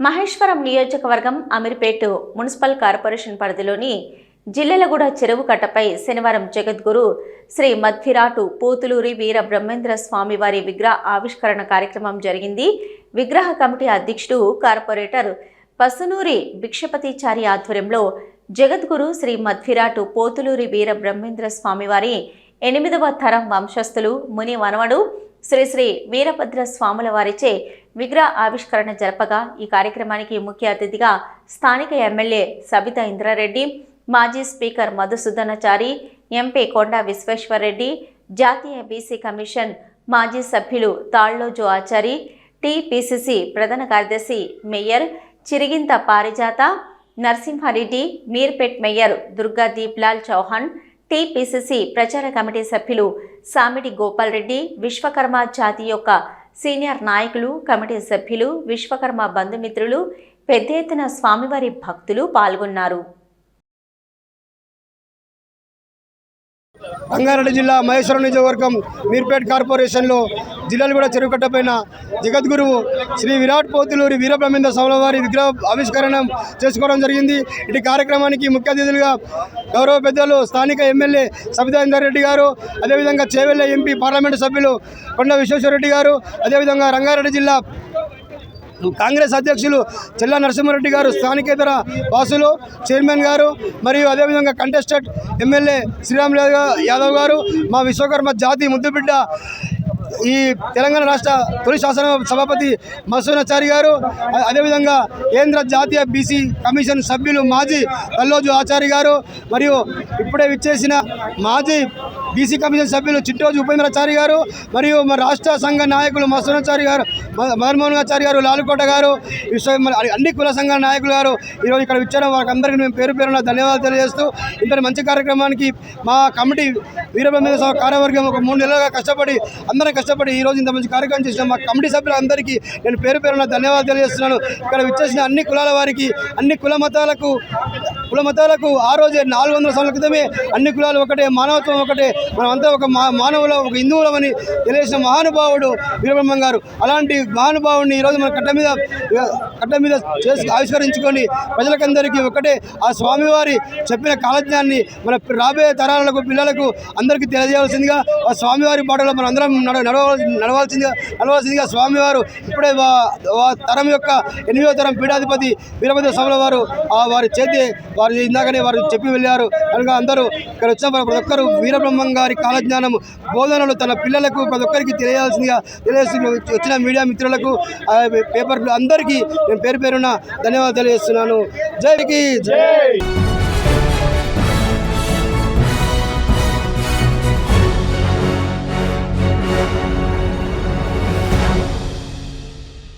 మహేశ్వరం నియోజకవర్గం Ameerpet municipal corporation పరిధిలోని జిల్లెలగూడ చెరువు కట్టపై శనివారం జగద్గురు శ్రీ మధ్యరాటు పోతులూరి వీర బ్రహ్మేంద్ర స్వామి వారి విగ్రహ ఆవిష్కరణ కార్యక్రమం జరిగింది. విగ్రహ కమిటీ అధ్యక్షుడు కార్పొరేటర్ పసునూరి భిక్షపతిచారి ఆధ్వర్యంలో జగద్గురు శ్రీ మధ్యరాటు పోతులూరి వీర బ్రహ్మేంద్ర స్వామివారి ఎనిమిదవ తరం వంశస్థులు ముని వనవడు శ్రీ శ్రీ వీరభద్ర స్వాముల వారిచే విగ్రహ ఆవిష్కరణ జరపగా ఈ కార్యక్రమానికి ముఖ్య అతిథిగా స్థానిక ఎమ్మెల్యే సబితా ఇంద్రారెడ్డి మాజీ స్పీకర్ మధుసూదనాచారి ఎంపీ కొండా విశ్వేశ్వరరెడ్డి జాతీయ బీసీ కమిషన్ మాజీ సభ్యులు తాళ్ళోజు ఆచారి టీపీసీసీ ప్రధాన కార్యదర్శి mayor Chiriginta Parijatha Narasimhareddy Meerpet mayor Durga Deeplal Chauhan TPCC ప్రచార కమిటీ సభ్యులు సామిడి గోపాల్ రెడ్డి విశ్వకర్మ జాతి యొక్క సీనియర్ నాయకులు కమిటీ సభ్యులు విశ్వకర్మ బంధుమిత్రులు పెద్ద ఎత్తున స్వామివారి భక్తులు పాల్గొన్నారు. రంగారెడ్డి జిల్లా మహేశ్వరం నియోజకవర్గం మీర్పేట్ కార్పొరేషన్లో జిల్లాలు కూడా చెరువుకట్ట జగద్గురువు శ్రీ విరాట్ పోతులూరి వీరబ్రహ్మేంద్ర స్వామి వారి విగ్రహ ఆవిష్కరణ చేసుకోవడం జరిగింది. ఇటు కార్యక్రమానికి ముఖ్య అతిథులుగా గౌరవ పెద్దలు స్థానిక ఎమ్మెల్యే సబితా రెడ్డి గారు అదేవిధంగా చేవెళ్ళ ఎంపీ పార్లమెంటు సభ్యులు కొండ విశ్వేశ్వరరెడ్డి గారు అదేవిధంగా రంగారెడ్డి జిల్లా కాంగ్రెస్ అధ్యక్షులు చెల్లా నరసింహారెడ్డి గారు స్థానికేతర వాసులు చైర్మన్ గారు మరియు అదేవిధంగా కంటెస్టెడ్ ఎమ్మెల్యే శ్రీరామ్ యాదవ్ గారు మా విశ్వకర్మ జాతి ముద్దుబిడ్డ ఈ తెలంగాణ రాష్ట్ర తొలి శాసన సభాపతి మసూనాచారి గారు అదేవిధంగా కేంద్ర జాతీయ బీసీ కమిషన్ సభ్యులు మాజీ కల్లోజు ఆచారి గారు మరియు ఇప్పుడే విచ్చేసిన మాజీ బీసీ కమిషన్ సభ్యులు చిట్టోజు ఉపేంద్రాచారి గారు మరియు మా రాష్ట్ర సంఘ నాయకులు మసూనాచారి గారు మ- ఆచారి గారు లాలుకోట గారు విశ్వ అన్ని కుల సంఘ నాయకులు గారు ఈరోజు ఇక్కడ ఇచ్చారు వారికి మేము పేరు పేరున ధన్యవాదాలు తెలియజేస్తూ ఇంతటి మంచి కార్యక్రమానికి మా కమిటీ వీరబ్రహ్మేశ్వర కార్యవర్గం ఒక మూడు నెలలుగా కష్టపడి అందరం కష్టపడి ఈ రోజు ఇంత మంచి కార్యక్రమం చేసిన మా కమిటీ సభ్యులందరికీ నేను పేరు పేరున ధన్యవాదాలు తెలియజేస్తున్నాను. ఇక్కడ విచ్చేసిన అన్ని కులాల వారికి అన్ని కుల మతాలకు కుల మతాలకు ఆ రోజే నాలుగు వందల సంవత్సరాల క్రితమే అన్ని కులాలు ఒకటే మానవత్వం ఒకటే మనమంతా ఒక మానవుల ఒక హిందువులమని తెలియజేసిన మహానుభావుడు వీరబ్రహ్మం గారు. అలాంటి మహానుభావుడిని ఈరోజు మన కట్ట మీద కట్ట మీద చేసి ఆవిష్కరించుకొని ప్రజలకందరికీ ఒకటే ఆ స్వామివారి చెప్పిన కాలజ్ఞాన్ని మన రాబోయే తరాలకు పిల్లలకు అందరికీ తెలియజేయాల్సిందిగా ఆ స్వామివారి బాటలో మనం అందరం నడవాల్సిందిగా నడవాల్సిందిగా స్వామివారు ఇప్పుడే వా- తరం యొక్క ఎనిమిదో తరం పీఠాధిపతి వీరభద్ర స్వాముల వారు ఆ వారి చేతి వారు ఇందాకనే వారు చెప్పి వెళ్ళారు. కనుక అందరూ ఇక్కడ వచ్చిన ప్రతి ఒక్కరు వీరబ్రహ్మం గారి కాలజ్ఞానం బోధనలు తన పిల్లలకు ప్రతి ఒక్కరికి తెలియాల్సిందిగా తెలియాల్సి వచ్చిన మీడియా మిత్రులకు పేపర్లు అందరికీ నేను పేరు పేరున ధన్యవాదాలు తెలియజేస్తున్నాను. జైకి జై